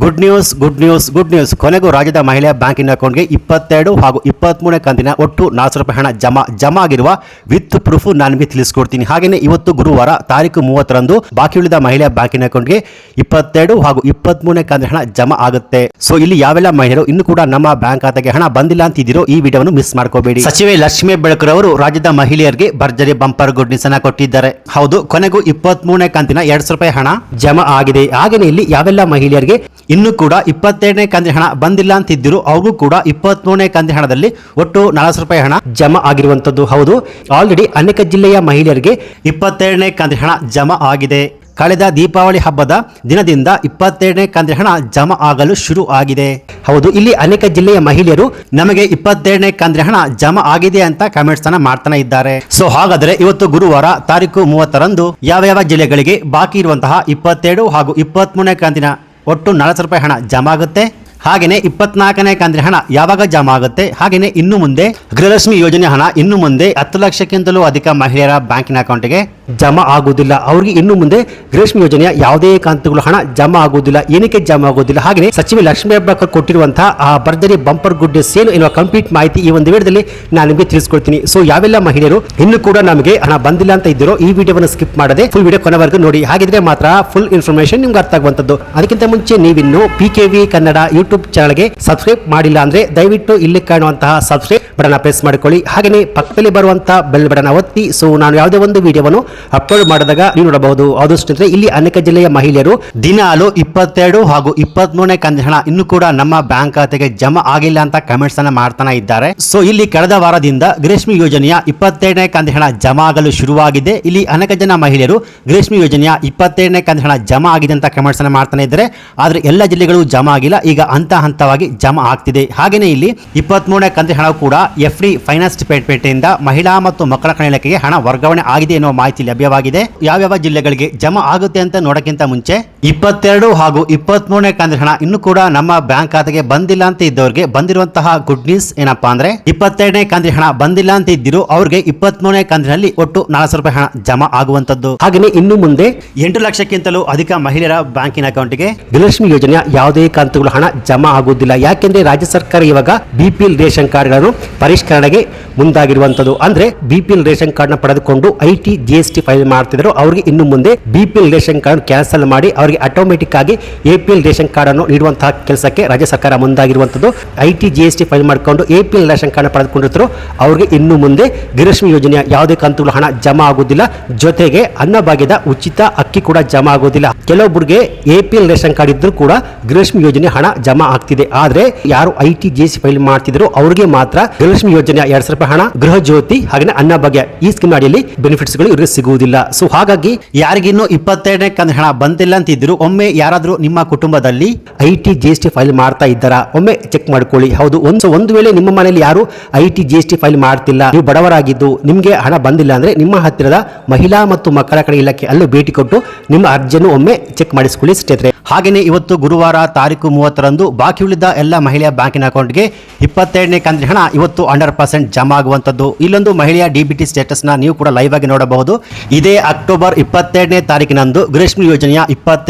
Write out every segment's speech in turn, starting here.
Good news good news good news ಕೊನೆಗೂ ರಾಜ್ಯದ ಮಹಿಳಾ ಬ್ಯಾಂಕಿನ ಅಕೌಂಟ್ಗೆ ಇಪ್ಪತ್ತೆರಡು ಹಾಗೂ ಇಪ್ಪತ್ತ್ಮೂರನೇ ಕಂತಿನ ಒಟ್ಟು ನಾಲ್ಕು ರೂಪಾಯಿ ಹಣ ಜಮಾ ಜಮಾ ಆಗಿರುವ ವಿತ್ ಪ್ರೂಫ್ ನಾನು ನಿಮಗೆ ತಿಳಿಸ್ಕೊಡ್ತೀನಿ. ಹಾಗೆಯೇ ಇವತ್ತು ಗುರುವಾರ ತಾರೀಕು ಮೂವತ್ತರಂದು ಬಾಕಿ ಉಳಿದ ಮಹಿಳಾ ಬ್ಯಾಂಕಿನ ಅಕೌಂಟ್ಗೆ ಇಪ್ಪತ್ತೆರಡು ಹಾಗೂ ಇಪ್ಪತ್ಮೂರನೇ ಕಂತಿನ ಹಣ ಜಮಾ ಆಗುತ್ತೆ. ಸೊ ಇಲ್ಲಿ ಯಾವೆಲ್ಲ ಮಹಿಳೆಯರು ಇನ್ನು ಕೂಡ ನಮ್ಮ ಬ್ಯಾಂಕ್ ಖಾತೆಗೆ ಹಣ ಬಂದಿಲ್ಲ ಅಂತಿದ್ದೀರೋ ಈ ವಿಡಿಯೋವನ್ನು ಮಿಸ್ ಮಾಡ್ಕೋಬೇಡಿ. ಸಚಿವೆ ಲಕ್ಷ್ಮೀ ಬೆಳಕರ್ ಅವರು ರಾಜ್ಯದ ಮಹಿಳೆಯರಿಗೆ ಭರ್ಜರಿ ಬಂಪರ್ ಗುಡ್ ನ್ಯೂಸ್ ಅನ್ನ ಕೊಟ್ಟಿದ್ದಾರೆ. ಹೌದು ಕೊನೆಗೂ ಇಪ್ಪತ್ಮೂರನೇ ಕಂತಿನ ಎರಡು ಸಾವಿರ ರೂಪಾಯಿ ಹಣ ಜಮಾ ಆಗಿದೆ. ಹಾಗೆಯೇ ಇಲ್ಲಿ ಯಾವೆಲ್ಲ ಮಹಿಳೆಯರಿಗೆ ಇನ್ನು ಕೂಡ ಇಪ್ಪತ್ತೆರಡನೇ ಕಂತಿನ ಹಣ ಬಂದಿಲ್ಲ ಅಂತಿದ್ದರು, ಅವ್ರಿಗೂ ಕೂಡ ಇಪ್ಪತ್ಮೂರನೇ ಕಂತಿನ ಹಣದಲ್ಲಿ ಒಟ್ಟು ನಾಲ್ಕು ರೂಪಾಯಿ ಹಣ ಜಮಾ ಆಗಿರುವಂತದ್ದು ಹೌದು. ಆಲ್ರೆಡಿ ಅನೇಕ ಜಿಲ್ಲೆಯ ಮಹಿಳೆಯರಿಗೆ ಇಪ್ಪತ್ತೆರಡನೇ ಕಂತಿನ ಹಣ ಜಮಾ ಆಗಿದೆ. ಕಳೆದ ದೀಪಾವಳಿ ಹಬ್ಬದ ದಿನದಿಂದ ಇಪ್ಪತ್ತೆರಡನೇ ಕಂತಿನ ಹಣ ಜಮಾ ಆಗಲು ಶುರು ಆಗಿದೆ. ಹೌದು, ಇಲ್ಲಿ ಅನೇಕ ಜಿಲ್ಲೆಯ ಮಹಿಳೆಯರು ನಮಗೆ ಇಪ್ಪತ್ತೆರಡನೇ ಕಂತಿನ ಹಣ ಜಮಾ ಆಗಿದೆ ಅಂತ ಕಮೆಂಟ್ಸ್ ಅನ್ನ ಮಾಡ್ತಾನೆ ಇದ್ದಾರೆ. ಸೊ ಹಾಗಾದ್ರೆ ಇವತ್ತು ಗುರುವಾರ ತಾರೀಕು ಮೂವತ್ತರಂದು ಯಾವ ಯಾವ ಜಿಲ್ಲೆಗಳಿಗೆ ಬಾಕಿ ಇರುವಂತಹ ಇಪ್ಪತ್ತೆರಡು ಹಾಗೂ ಇಪ್ಪತ್ಮೂರನೇ ಕಂತಿನ ಒಟ್ಟು ನಾಲ್ಕು ರೂಪಾಯಿ ಹಣ ಜಮಾ ಆಗುತ್ತೆ. ಹಾಗೆಯೇ ಇಪ್ಪತ್ನಾಲ್ಕನೇ ಕಂತಿನ ಹಣ ಯಾವಾಗ ಜಮಾ ಆಗುತ್ತೆ ಹಾಗೆಯೇ ಇನ್ನು ಮುಂದೆ ಗೃಹಲಕ್ಷ್ಮಿ ಯೋಜನೆ ಹಣ ಇನ್ನು ಮುಂದೆ ಹತ್ತು ಲಕ್ಷಕ್ಕಿಂತಲೂ ಅಧಿಕ ಮಹಿಳೆಯರ ಬ್ಯಾಂಕಿನ ಅಕೌಂಟ್ಗೆ ಜಮಾ ಆಗುವುದಿಲ್ಲ. ಅವರಿಗೆ ಇನ್ನು ಮುಂದೆ ಗೃಹಲಕ್ಷ್ಮಿ ಯೋಜನೆಯ ಯಾವುದೇ ಕಂತುಗಳು ಹಣ ಜಮಾ ಆಗುವುದಿಲ್ಲ, ಏನಕ್ಕೆ ಜಮಾ ಆಗುವುದಿಲ್ಲ. ಹಾಗೆಯೇ ಸಚಿವ ಲಕ್ಷ್ಮೀ ಹೆಬ್ಬಾಳ್ಕರ್ ಕೊಟ್ಟಿರುವಂತಹ ಆ ಭರ್ಜರಿ ಬಂಪರ್ ಗುಡ್ ಸೇಲ್ ಎನ್ನುವ ಕಂಪ್ಲೀಟ್ ಮಾಹಿತಿ ಈ ಒಂದು ವಿಡಿಯೋದಲ್ಲಿ ನಾನು ನಿಮಗೆ ತಿಳಿಸ್ಕೊಳ್ತೀನಿ ಸೊ ಯಾವೆಲ್ಲ ಮಹಿಳೆಯರು ಇನ್ನು ಕೂಡ ನಮಗೆ ಹಣ ಬಂದಿಲ್ಲ ಅಂತ ಇದ್ದಿರೋ ಈ ವಿಡಿಯೋವನ್ನು ಸ್ಕಿಪ್ ಮಾಡದೆ ಫುಲ್ ವಿಡಿಯೋ ಕೊನೆವರೆಗೂ ನೋಡಿ. ಹಾಗಿದ್ರೆ ಮಾತ್ರ ಫುಲ್ ಇನ್ಫಾರ್ಮೇಶನ್ ನಿಮ್ಗೆ ಅರ್ಥ ಆಗುವಂತದ್ದು ಅದಕ್ಕಿಂತ ಮುಂಚೆ ನೀವಿನ್ನು P K V Kannada YouTube ಚಾನಲ್ಗೆ ಸಬ್ಸ್ಕ್ರೈಬ್ ಮಾಡಿಲ್ಲ ಅಂದ್ರೆ ದಯವಿಟ್ಟು ಇಲ್ಲಿ ಕಾಣುವಂತಹ ಸಬ್ಸ್ಕ್ರೈಬ್ ಬಟನ್ ಪ್ರೆಸ್ ಮಾಡಿಕೊಳ್ಳಿ. ಹಾಗೆಯೇ ಪಕ್ಕದಲ್ಲಿ ಬರುವಂತಹ ಬೆಲ್ ಬಟನ್ ಒತ್ತಿ. ಸೊ ನಾನು ಯಾವುದೇ ಒಂದು ವಿಡಿಯೋವನ್ನು ಅಪ್ಲೋಡ್ ಮಾಡಿದಾಗ ನೀವು ನೋಡಬಹುದು. ಅಂದ್ರೆ ಇಲ್ಲಿ ಅನೇಕ ಜಿಲ್ಲೆಯ ಮಹಿಳೆಯರು ದಿನಾಲು ಇಪ್ಪತ್ತೆರಡು ಹಾಗೂ ಇಪ್ಪತ್ಮೂರನೇ ಕಂತಿನ ಹಣ ಇನ್ನು ಕೂಡ ನಮ್ಮ ಬ್ಯಾಂಕ್ ಖಾತೆಗೆ ಜಮಾ ಆಗಿಲ್ಲ ಅಂತ ಕಮೆಂಟ್ಸ್ ಅನ್ನ ಮಾಡ್ತಾನೆ ಇದ್ದಾರೆ. ಸೊ ಇಲ್ಲಿ ಕಳೆದ ವಾರದಿಂದ ಗ್ರೀಷ್ಮಿ ಯೋಜನೆಯ ಇಪ್ಪತ್ತೆರಡನೇ ಕಂತಿನ ಹಣ ಜಮಾ ಆಗಲು ಶುರುವಾಗಿದೆ. ಇಲ್ಲಿ ಅನೇಕ ಜನ ಮಹಿಳೆಯರು ಗ್ರೀಷ್ಮಿ ಯೋಜನೆಯ ಇಪ್ಪತ್ತೆರಡನೇ ಕಂತಿನ ಹಣ ಜಮಾ ಆಗಿದೆ ಅಂತ ಕಮೆಂಟ್ಸ್ ಅನ್ನ ಮಾಡ್ತಾನೆ ಇದ್ದಾರೆ. ಆದ್ರೆ ಎಲ್ಲ ಜಿಲ್ಲೆಗಳು ಜಮಾ ಆಗಿಲ್ಲ. ಈಗ ಹಂತ ಹಂತವಾಗಿ ಜಮಾ ಆಗ್ತಿದೆ. ಹಾಗೇನೇ ಇಲ್ಲಿ ಇಪ್ಪತ್ಮೂರನೇ ಕಂತಿನ ಹಣ ಕೂಡ ಎಫ್ ಡಿ ಫೈನಾನ್ಸ್ ಡಿಪಾರ್ಟ್ಮೆಂಟ್ನಿಂದ ಮಹಿಳಾ ಮತ್ತು ಮಕ್ಕಳ ಕಣ ಇಲಾಖೆಗೆ ಹಣ ವರ್ಗಾವಣೆ ಆಗಿದೆ ಎನ್ನುವ ಮಾಹಿತಿ ಲಭ್ಯವಾಗಿದೆ. ಯಾವ್ಯಾವ ಜಿಲ್ಲೆಗಳಿಗೆ ಜಮಾ ಆಗುತ್ತೆ ಅಂತ ನೋಡಕ್ಕಿಂತ ಮುಂಚೆ ಇಪ್ಪತ್ತೆರಡು ಹಾಗೂ ಇಪ್ಪತ್ಮೂರನೇ ಕಂತಿನ ಹಣ ಇನ್ನು ಕೂಡ ನಮ್ಮ ಬ್ಯಾಂಕ್ ಖಾತೆಗೆ ಬಂದಿಲ್ಲ ಅಂತ ಇದ್ದವರಿಗೆ ಬಂದಿರುವಂತಹ ಗುಡ್ ನ್ಯೂಸ್ ಏನಪ್ಪಾ ಅಂದ್ರೆ ಇಪ್ಪತ್ತೆರಡನೇ ಕಂತಿನ ಹಣ ಬಂದಿಲ್ಲ ಅಂತ ಇದ್ದಿರು ಅವ್ರಿಗೆ ಇಪ್ಪತ್ಮೂರನೇ ಕಂತಿನಲ್ಲಿ ಒಟ್ಟು ನಾಲ್ಕು ರೂಪಾಯಿ ಹಣ ಜಮಾ ಆಗುವಂತದ್ದು ಹಾಗೆಯೇ ಇನ್ನು ಮುಂದೆ ಎಂಟು ಲಕ್ಷಕ್ಕಿಂತಲೂ ಅಧಿಕ ಮಹಿಳೆಯರ ಬ್ಯಾಂಕಿನ ಅಕೌಂಟ್ಗೆ ಗೃಹಲಕ್ಷ್ಮಿ ಯೋಜನೆಯ ಯಾವುದೇ ಕಂತುಗಳು ಹಣ ಜಮಾ ಆಗುವುದಿಲ್ಲ. ಯಾಕೆಂದ್ರೆ ರಾಜ್ಯ ಸರ್ಕಾರ ಇವಾಗ ಬಿಪಿಎಲ್ ರೇಷನ್ ಕಾರ್ಡ್ಗಳನ್ನು ಪರಿಷ್ಕರಣೆಗೆ ಮುಂದಾಗಿರುವಂತದ್ದು ಅಂದ್ರೆ ಬಿಪಿಎಲ್ ರೇಷನ್ ಕಾರ್ಡ್ನ ಪಡೆದುಕೊಂಡು ಐಟಿ ಜಿಎಸ್ಟಿ ಫೈಲ್ ಮಾಡ್ತಿದ್ರು. ಅವರಿಗೆ ಇನ್ನು ಮುಂದೆ ಬಿಪಿಎಲ್ ರೇಷನ್ ಕಾರ್ಡ್ ಕ್ಯಾನ್ಸಲ್ ಮಾಡಿ ಅವರಿಗೆ ಆಟೋಮೆಟಿಕ್ ಆಗಿ ಎಪಿಎಲ್ ರೇಷನ್ ಕಾರ್ಡ್ ಅನ್ನು ನೀಡುವಂತಹ ಕೆಲಸಕ್ಕೆ ರಾಜ್ಯ ಸರ್ಕಾರ ಮುಂದಾಗಿರುವಂತದ್ದು I T G S T file ಮಾಡಿಕೊಂಡು ಎಪಿಎಲ್ ರೇಷನ್ ಕಾರ್ಡ್ ಪಡೆದುಕೊಂಡಿರ್ತಾರೋ ಅವರಿಗೆ ಇನ್ನು ಮುಂದೆ ಗೃಹಲಕ್ಷ್ಮಿ ಯೋಜನೆಯ ಯಾವುದೇ ಕಂತುಗಳು ಹಣ ಜಮಾ ಆಗುವುದಿಲ್ಲ. ಜೊತೆಗೆ ಅನ್ನಭಾಗ್ಯದ ಉಚಿತ ಅಕ್ಕಿ ಕೂಡ ಜಮಾ ಆಗುವುದಿಲ್ಲ. ಕೆಲವೊಬ್ಬರಿಗೆ ಎಪಿಎಲ್ ರೇಷನ್ ಕಾರ್ಡ್ ಇದ್ರೂ ಕೂಡ ಗೃಹಲಕ್ಷ್ಮಿ ಯೋಜನೆ ಹಣ ಜಮಾ ಆಗ್ತಿದೆ. ಆದ್ರೆ ಯಾರು I T G S file ಮಾಡ್ತಿದ್ರು ಅವರಿಗೆ ಮಾತ್ರ ಗೃಹಲಕ್ಷ್ಮಿ ಯೋಜನೆಯ ಎರಡ್ ಸಾವಿರ ರೂಪಾಯಿ ಹಣ, ಗೃಹ ಜ್ಯೋತಿ ಹಾಗೆ ಅನ್ನಭಾಗ್ಯ ಈ ಸ್ಕೀಮ್ ಅಡಿಯಲ್ಲಿ ಬೆನಿಫಿಟ್ಸ್ಗಳು ಇವರಿಗೆ ಸಿಗುವುದಿಲ್ಲ. ಸೊ ಹಾಗಾಗಿ ಯಾರಿಗಿನ್ನೂ ಇಪ್ಪತ್ತೆರಡನೇ ಕಂತು ಹಣ ಬಂದಿಲ್ಲ ಅಂತ ಇದ್ರು ಒಮ್ಮೆ ಯಾರಾದರೂ ನಿಮ್ಮ ಕುಟುಂಬದಲ್ಲಿ I T G S T file ಮಾಡ್ತಾ ಇದ್ದಾರಾ? ಒಮ್ಮೆ ಚೆಕ್ ಮಾಡ್ಕೊಳ್ಳಿ. ಹೌದು, ಒಂದು ಒಂದು ವೇಳೆ ನಿಮ್ಮ ಮನೆಯಲ್ಲಿ ಯಾರು I T G S T file ಮಾಡ್ತಿಲ್ಲ. ನೀವು ಬಡವರಾಗಿದ್ದು ನಿಮಗೆ ಹಣ ಬಂದಿಲ್ಲ ಅಂದ್ರೆ ನಿಮ್ಮ ಹತ್ತಿರದ ಮಹಿಳಾ ಮತ್ತು ಮಕ್ಕಳ ಕಡೆ ಇಲಾಖೆ ಅಲ್ಲೂ ಭೇಟಿ ಕೊಟ್ಟು ನಿಮ್ಮ ಅರ್ಜಿಯನ್ನು ಒಮ್ಮೆ ಚೆಕ್ ಮಾಡಿಸ್ಕೊಳ್ಳಿ ಸ್ನೇಹಿತರೆ. ಹಾಗೆಯೇ ಇವತ್ತು ಗುರುವಾರ ತಾರೀಕು ಮೂವತ್ತರಂದು ಬಾಕಿ ಉಳಿದ ಎಲ್ಲ ಮಹಿಳೆಯ ಬ್ಯಾಂಕಿನ ಅಕೌಂಟ್ಗೆ ಇಪ್ಪತ್ತೆರಡನೇ ಕಂತಿನ ಹಣ ಇವತ್ತು ಹಂಡ್ರೆಡ್ ಪರ್ಸೆಂಟ್ ಜಮಾ ಆಗುವಂಥದ್ದು. ಇಲ್ಲೊಂದು ಮಹಿಳೆಯ ಡಿ ಬಿ ಟಿ ಸ್ಟೇಟಸ್ನ ನೀವು ಕೂಡ ಲೈವ್ ಆಗಿ ನೋಡಬಹುದು. ಇದೇ ಅಕ್ಟೋಬರ್ ಇಪ್ಪತ್ತೆರಡನೇ ತಾರೀಕಿನಂದು ಗ್ರೀಷ್ಮ ಯೋಜನೆಯ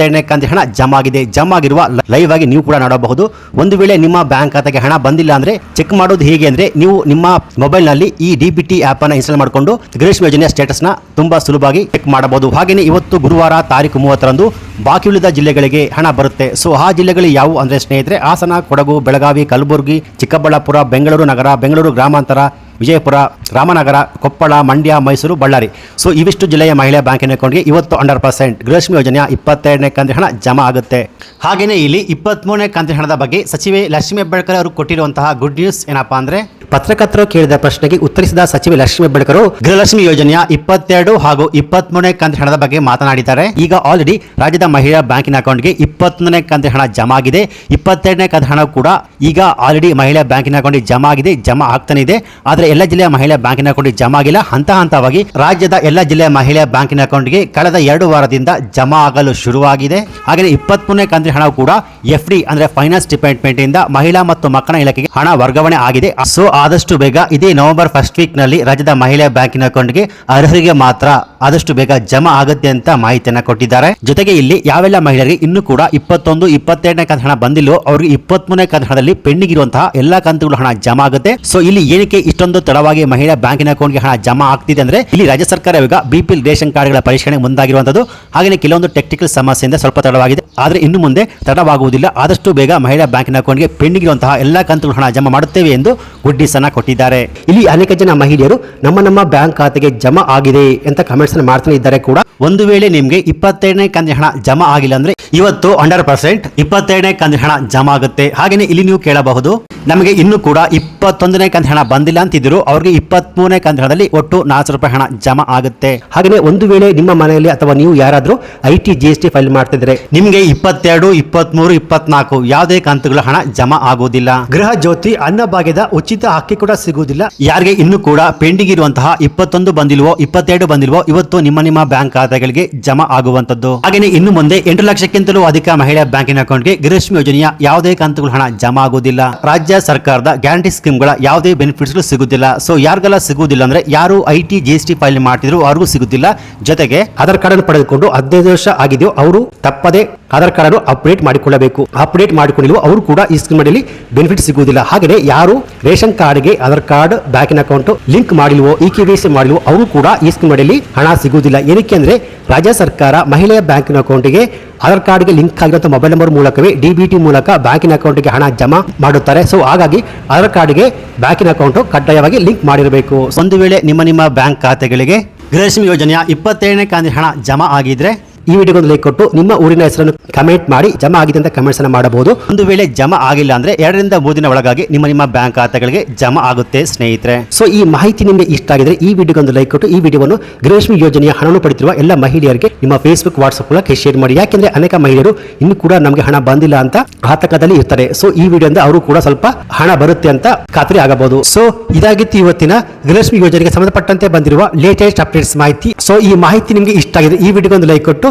ಇಪ್ಪತ್ತೆರಡನೇ ಕಂತು ಹಣ ಜಮಾ ಆಗಿದೆ ಜಮಾ ಆಗಿರುವ ಲೈವ್ ಆಗಿ ನೀವು ಕೂಡ ನೋಡಬಹುದು. ಒಂದು ವೇಳೆ ನಿಮ್ಮ ಬ್ಯಾಂಕ್ ಖಾತೆಗೆ ಹಣ ಬಂದಿಲ್ಲ ಅಂದ್ರೆ ಚೆಕ್ ಮಾಡೋದು ಹೇಗೆ ಅಂದ್ರೆ ನೀವು ನಿಮ್ಮ ಮೊಬೈಲ್ನಲ್ಲಿ ಈ ಡಿ ಆಪ್ ಅನ್ನ ಇನ್ಸ್ಟಾಲ್ ಮಾಡಿಕೊಂಡು ಗ್ರೀಷ್ಮ ಯೋಜನೆಯ ಸ್ಟೇಟಸ್ನ ತುಂಬಾ ಸುಲಭವಾಗಿ ಚೆಕ್ ಮಾಡಬಹುದು. ಹಾಗೆಯೇ ಇವತ್ತು ಗುರುವಾರ ತಾರೀಕು ಮೂವತ್ತರಂದು ಬಾಕಿ ಉಳಿದ ಜಿಲ್ಲೆಗಳಿಗೆ ಹಣ ಬರುತ್ತೆ. ಸೊ, ಆ ಜಿಲ್ಲೆಗಳು ಯಾವುವು ಅಂದ್ರೆ ಸ್ನೇಹಿತರೆ, ಹಾಸನ, ಕೊಡಗು, ಬೆಳಗಾವಿ, ಕಲಬುರಗಿ, ಚಿಕ್ಕಬಳ್ಳಾಪುರ, ಬೆಂಗಳೂರು ನಗರ, ಬೆಂಗಳೂರು ಗ್ರಾಮಾಂತರ, ವಿಜಯಪುರ, ರಾಮನಗರ, ಕೊಪ್ಪಳ, ಮಂಡ್ಯ, ಮೈಸೂರು, ಬಳ್ಳಾರಿ. ಸೊ, ಇವಿಷ್ಟು ಜಿಲ್ಲೆಯ ಮಹಿಳಾ ಬ್ಯಾಂಕಿನ ಅಕೌಂಟ್ಗೆ ಇವತ್ತು ಅಂಡರ್ ಪರ್ಸೆಂಟ್ ಗೃಹಲಕ್ಷ್ಮಿ ಯೋಜನೆಯ ಇಪ್ಪತ್ತೆರಡನೇ ಕಂತಿನ ಹಣ ಜಮಾ ಆಗುತ್ತೆ. ಹಾಗೆಯೇ ಇಲ್ಲಿ ಇಪ್ಪತ್ತ್ಮೂರನೇ ಕಂತಿನ ಹಣದ ಬಗ್ಗೆ ಸಚಿವೆ ಲಕ್ಷ್ಮೀ ಹೆಬ್ಬಾಳ್ಕರ್ ಅವರು ಕೊಟ್ಟಿರುವಂತಹ ಗುಡ್ ನ್ಯೂಸ್ ಏನಪ್ಪಾ ಅಂದ್ರೆ, ಪತ್ರಕರ್ತರು ಕೇಳಿದ ಪ್ರಶ್ನೆಗೆ ಉತ್ತರಿಸಿದ ಸಚಿವೆ ಲಕ್ಷ್ಮೀ ಹೆಬ್ಬಾಳ್ಕರ್ ಗೃಹಲಕ್ಷ್ಮಿ ಯೋಜನೆಯ ಇಪ್ಪತ್ತೆರಡು ಹಾಗೂ ಇಪ್ಪತ್ತ್ಮೂರನೇ ಕಂತಿನ ಹಣದ ಬಗ್ಗೆ ಮಾತನಾಡಿದ್ದಾರೆ. ಈಗ ಆಲ್ರೆಡಿ ರಾಜ್ಯದ ಮಹಿಳಾ ಬ್ಯಾಂಕಿನ ಅಕೌಂಟ್ಗೆ ಇಪ್ಪತ್ತೊಂದನೇ ಕಂತಿನ ಹಣ ಜಮಾ ಆಗಿದೆ ಇಪ್ಪತ್ತೆರಡನೇ ಕಂತಿನ ಹಣ ಕೂಡ ಈಗ ಆಲ್ರೆಡಿ ಮಹಿಳಾ ಬ್ಯಾಂಕಿನ ಅಕೌಂಟ್ಗೆ ಜಮಾ ಆಗಿದೆ, ಜಮಾ ಆಗ್ತಾನೆ ಇದೆ. ಆದರೆ ಎಲ್ಲ ಜಿಲ್ಲೆಯ ಮಹಿಳಾ ಬ್ಯಾಂಕಿನ ಅಕೌಂಟ್ಗೆ ಜಮಾ ಆಗಿಲ್ಲ. ಹಂತ ಹಂತವಾಗಿ ರಾಜ್ಯದ ಎಲ್ಲ ಜಿಲ್ಲೆಯ ಮಹಿಳಾ ಬ್ಯಾಂಕಿನ ಅಕೌಂಟ್ಗೆ ಕಳೆದ ಎರಡು ವಾರದಿಂದ ಜಮಾ ಆಗಲು ಶುರುವಾಗಿದೆ. ಹಾಗೆ ಇಪ್ಪತ್ಮೂರನೇ ಕಂತಿನ ಹಣ ಕೂಡ ಎಫ್ ಡಿ ಅಂದ್ರೆ ಫೈನಾನ್ಸ್ ಡಿಪಾರ್ಟ್ಮೆಂಟ್ ಇಂದ ಮಹಿಳಾ ಮತ್ತು ಮಕ್ಕಳ ಇಲಾಖೆಗೆ ಹಣ ವರ್ಗಾವಣೆ ಆಗಿದೆ. ಸೊ ಆದಷ್ಟು ಬೇಗ ಇದೇ ನವೆಂಬರ್ ಫಸ್ಟ್ ವೀಕ್ನಲ್ಲಿ ರಾಜ್ಯದ ಮಹಿಳಾ ಬ್ಯಾಂಕಿನ ಅಕೌಂಟ್ಗೆ ಅರ್ಹರಿಗೆ ಮಾತ್ರ ಆದಷ್ಟು ಬೇಗ ಜಮಾ ಆಗುತ್ತೆ ಅಂತ ಮಾಹಿತಿಯನ್ನ ಕೊಟ್ಟಿದ್ದಾರೆ. ಜೊತೆಗೆ ಇಲ್ಲಿ ಯಾವೆಲ್ಲ ಮಹಿಳೆಯರಿಗೆ ಇನ್ನೂ ಕೂಡ ಇಪ್ಪತ್ತೊಂದು ಇಪ್ಪತ್ತೆರಡನೇ ಕಂತ ಹಣ ಬಂದಿಲ್ಲೋ ಅವ್ರಿಗೆ ಇಪ್ಪತ್ಮೂರನೇ ಕಂತ ಹಣದಲ್ಲಿ ಪೆಂಡಿಂಗ್ ಇರುವಂತಹ ಎಲ್ಲಾ ಕಂತುಗಳು ಹಣ ಜಮಾ ಆಗುತ್ತೆ. ಸೊ ಇಲ್ಲಿ ಏನಕ್ಕೆ ಇಷ್ಟೊಂದು ತಡವಾಗಿ ಮಹಿಳಾ ಬ್ಯಾಂಕಿನ ಅಕೌಂಟ್ಗೆ ಹಣ ಜಮಾ ಆಗ್ತಿದೆ ಅಂದ್ರೆ ಇಲ್ಲಿ ರಾಜ್ಯ ಸರ್ಕಾರ ಇವಾಗ ಬಿಪಿಎಲ್ ರೇಷನ್ ಕಾರ್ಡ್ಗಳ ಪರಿಷ್ಕರಣೆ ಮುಂದಾಗಿರುವಂತದ್ದು ಹಾಗೆ ಕೆಲವೊಂದು ಟೆಕ್ನಿಕಲ್ ಸಮಸ್ಯೆಯಿಂದ ಸ್ವಲ್ಪ ತಡವಾಗಿದೆ. ಆದ್ರೆ ಇನ್ನು ಮುಂದೆ ತಡವಾಗುವುದಿಲ್ಲ. ಆದಷ್ಟು ಬೇಗ ಮಹಿಳಾ ಬ್ಯಾಂಕಿನ ಅಕೌಂಟ್ಗೆ ಪೆಂಡಿಂಗ್ ಇರುವಂತಹ ಎಲ್ಲಾ ಕಂತುಗಳು ಹಣ ಜಮಾ ಮಾಡುತ್ತೇವೆ ಎಂದು ಗುಡ್ಡಿಸನ ಕೊಟ್ಟಿದ್ದಾರೆ. ಇಲ್ಲಿ ಅನೇಕ ಜನ ಮಹಿಳೆಯರು ನಮ್ಮ ನಮ್ಮ ಬ್ಯಾಂಕ್ ಖಾತೆಗೆ ಜಮಾ ಆಗಿದೆ ಅಂತ ಕಮೆಂಟ್ಸ್ ಮಾಡ್ತಾನೆ ಇದ್ದಾರೆ ಕೂಡ. ಒಂದು ವೇಳೆ ನಿಮ್ಗೆ ಇಪ್ಪತ್ತೆರಡನೇ ಕಂತಿನ ಹಣ ಜಮಾ ಆಗಿಲ್ಲ ಅಂದ್ರೆ ಇವತ್ತು ಹಂಡ್ರೆಡ್ ಪರ್ಸೆಂಟ್ ಇಪ್ಪತ್ತೆರಡನೇ ಕಂತಿನ ಹಣ ಜಮಾ ಆಗುತ್ತೆ. ಹಾಗೇನೆ ಇಲ್ಲಿ ನೀವು ಕೇಳಬಹುದು, ನಮಗೆ ಇನ್ನು ಕೂಡ ಇಪ್ಪತ್ತೊಂದನೇ ಕಂತ ಹಣ ಬಂದಿಲ್ಲ ಅಂತಿದ್ರು ಅವ್ರಿಗೆ ಇಪ್ಪತ್ಮೂರನೇ ಕಂತು ಹಣದಲ್ಲಿ ಒಟ್ಟು ನಾಲ್ಕು ರೂಪಾಯಿ ಹಣ ಜಮಾ ಆಗುತ್ತೆ. ಹಾಗೆ ಒಂದು ವೇಳೆ ನಿಮ್ಮ ಮನೆಯಲ್ಲಿ ಅಥವಾ ನೀವು ಯಾರಾದ್ರೂ I T, G S T file ಮಾಡ್ತಿದ್ರೆ ನಿಮ್ಗೆ ಇಪ್ಪತ್ತೆರಡು, ಇಪ್ಪತ್ಮೂರು, ಇಪ್ಪತ್ನಾಲ್ಕು ಯಾವುದೇ ಕಂತುಗಳ ಹಣ ಜಮಾ ಆಗುವುದಿಲ್ಲ ಗೃಹ ಜ್ಯೋತಿ ಅನ್ನಭಾಗ್ಯದ ಉಚಿತ ಅಕ್ಕಿ ಕೂಡ ಸಿಗುವುದಿಲ್ಲ. ಯಾರಿಗೆ ಇನ್ನು ಕೂಡ ಪೆಂಡಿಂಗ್ ಇರುವಂತಹ ಇಪ್ಪತ್ತೊಂದು ಬಂದಿಲ್ವೋ, ಇಪ್ಪತ್ತೆರಡು ಬಂದಿಲ್ವೋ ನಿಮ್ಮ ನಿಮ್ಮ ಬ್ಯಾಂಕ್ ಖಾತೆಗಳಿಗೆ ಜಮಾ ಆಗುವಂತದ್ದು ಹಾಗೆಯೇ ಇನ್ನು ಮುಂದೆ ಎಂಟು ಲಕ್ಷಕ್ಕಿಂತಲೂ ಅಧಿಕ ಮಹಿಳಾ ಬ್ಯಾಂಕಿನ ಅಕೌಂಟ್ಗೆ ಗೃಹಲಕ್ಷ್ಮಿ ಯೋಜನೆಯ ಯಾವುದೇ ಕಂತುಗಳ ಹಣ ಜಮಾ ಆಗುವುದಿಲ್ಲ. ರಾಜ್ಯ ಸರ್ಕಾರದ ಗ್ಯಾರಂಟಿ ಸ್ಕೀಮ್ಗಳ ಯಾವುದೇ ಬೆನಿಫಿಟ್ಸ್ ಸಿಗುದಿಲ್ಲ ಸೊ, ಯಾರಿಗೆಲ್ಲ ಸಿಗುವುದಿಲ್ಲ ಅಂದ್ರೆ ಯಾರು I T, G S T file ಮಾಡಿದ್ರು ಅವ್ರಿಗೂ ಸಿಗುದಿಲ್ಲ ಜೊತೆಗೆ ಆಧಾರ್ ಕಾರ್ಡ್ ಅನ್ನು ಪಡೆದುಕೊಂಡು ಹದಿನೈದು ವರ್ಷ ಆಗಿದೆಯೋ ಅವರು ತಪ್ಪದೆ ಆಧಾರ್ ಕಾರ್ಡ್ ಅನ್ನು ಅಪ್ಡೇಟ್ ಮಾಡಿಕೊಳ್ಳಬೇಕು. ಅಪ್ಡೇಟ್ ಮಾಡಿಕೊಂಡಿಲ್ಲ ಅವರು ಕೂಡ ಈ ಸ್ಕೀಮ್ ಅಡಿಯಲ್ಲಿ ಬೆನಿಫಿಟ್ ಸಿಗುವುದಿಲ್ಲ. ಹಾಗೆಯೇ ಯಾರು ರೇಷನ್ ಕಾರ್ಡ್ಗೆ ಆಧಾರ್ ಕಾರ್ಡ್, ಬ್ಯಾಂಕಿನ ಅಕೌಂಟ್ ಲಿಂಕ್ ಮಾಡಿಲ್ವೋ, ಇ ಕೆ ಸಿ ಮಾಡಿಲ್ವೋ ಅವರು ಕೂಡ ಈ ಸ್ಕೀಮ್ ಅಡಿಯಲ್ಲಿ ಹಣ ಸಿಗುವುದಿಲ್ಲ. ಏನಕ್ಕೆ ಅಂದರೆ ರಾಜ್ಯ ಸರ್ಕಾರ ಮಹಿಳೆಯ ಬ್ಯಾಂಕಿನ ಅಕೌಂಟಿಗೆ ಆಧಾರ್ ಕಾರ್ಡ್ಗೆ ಲಿಂಕ್ ಆಗಿರುವಂಥ ಮೊಬೈಲ್ ನಂಬರ್ ಮೂಲಕವೇ ಡಿ ಬಿ ಟಿ ಮೂಲಕ ಬ್ಯಾಂಕಿನ ಅಕೌಂಟಿಗೆ ಹಣ ಜಮಾ ಮಾಡುತ್ತಾರೆ. ಸೊ ಹಾಗಾಗಿ ಆಧಾರ್ ಕಾರ್ಡ್ಗೆ ಬ್ಯಾಂಕಿನ ಅಕೌಂಟ್ ಕಡ್ಡಾಯವಾಗಿ ಲಿಂಕ್ ಮಾಡಿರಬೇಕು. ಒಂದು ವೇಳೆ ನಿಮ್ಮ ನಿಮ್ಮ ಬ್ಯಾಂಕ್ ಖಾತೆಗಳಿಗೆ ಗೃಹಲಕ್ಷ್ಮಿ ಯೋಜನೆಯ ಇಪ್ಪತ್ತೇಳನೇ ಕಾಂತಿ ಹಣ ಜಮಾ ಆಗಿದ್ರೆ ಈ ವಿಡಿಯೋಗೊಂದು ಲೈಕ್ ಕೊಟ್ಟು ನಿಮ್ಮ ಊರಿನ ಹೆಸರನ್ನು ಕಮೆಂಟ್ ಮಾಡಿ, ಜಮಾ ಆಗಿದೆ ಅಂತ ಕಮೆಂಟ್ಸ್ ಅನ್ನು ಮಾಡಬಹುದು. ಒಂದು ವೇಳೆ ಜಮಾ ಆಗಿಲ್ಲ ಅಂದ್ರೆ ಎರಡರಿಂದ ಮೂರು ದಿನ ಒಳಗಾಗಿ ನಿಮ್ಮ ನಿಮ್ಮ ಬ್ಯಾಂಕ್ ಖಾತೆಗಳಿಗೆ ಜಮಾ ಆಗುತ್ತೆ, ಸ್ನೇಹಿತರೆ. ಸೊ ಈ ಮಾಹಿತಿ ನಿಮಗೆ ಇಷ್ಟ ಆಗಿದ್ರೆ ಈ ವಿಡಿಯೋಗೊಂದು ಲೈಕ್ ಕೊಟ್ಟು ಈ ವಿಡಿಯೋವನ್ನು ಗೃಹಲಕ್ಷ್ಮಿ ಯೋಜನೆಯ ಹಣವನ್ನು ಪಡೆದಿರುವ ಎಲ್ಲ ಮಹಿಳೆಯರಿಗೆ ನಿಮ್ಮ ಫೇಸ್ಬುಕ್ ವಾಟ್ಸ್ಆಪ್ ಮೂಲಕ ಶೇರ್ ಮಾಡಿ. ಯಾಕೆಂದ್ರೆ ಅನೇಕ ಮಹಿಳೆಯರು ಇನ್ನೂ ಕೂಡ ನಮಗೆ ಹಣ ಬಂದಿಲ್ಲ ಅಂತ ಆತಂಕದಲ್ಲಿ ಇರ್ತಾರೆ. ಸೊ ಈ ವಿಡಿಯೋದಿಂದ ಅವರು ಕೂಡ ಸ್ವಲ್ಪ ಹಣ ಬರುತ್ತೆ ಅಂತ ಖಾತ್ರಿ ಆಗಬಹುದು. ಸೊ ಇದಾಗಿತ್ತು ಇವತ್ತಿನ ಗೃಹಲಕ್ಷ್ಮಿ ಯೋಜನೆಗೆ ಸಂಬಂಧಪಟ್ಟಂತೆ ಬಂದಿರುವ ಲೇಟೆಸ್ಟ್ ಅಪ್ಡೇಟ್ಸ್ ಮಾಹಿತಿ. ಸೊ ಈ ಮಾಹಿತಿ ನಿಮಗೆ ಇಷ್ಟ ಆಗಿದೆ ಈ ವಿಡಿಯೋಗೊಂದು ಲೈಕ್ ಕೊಟ್ಟು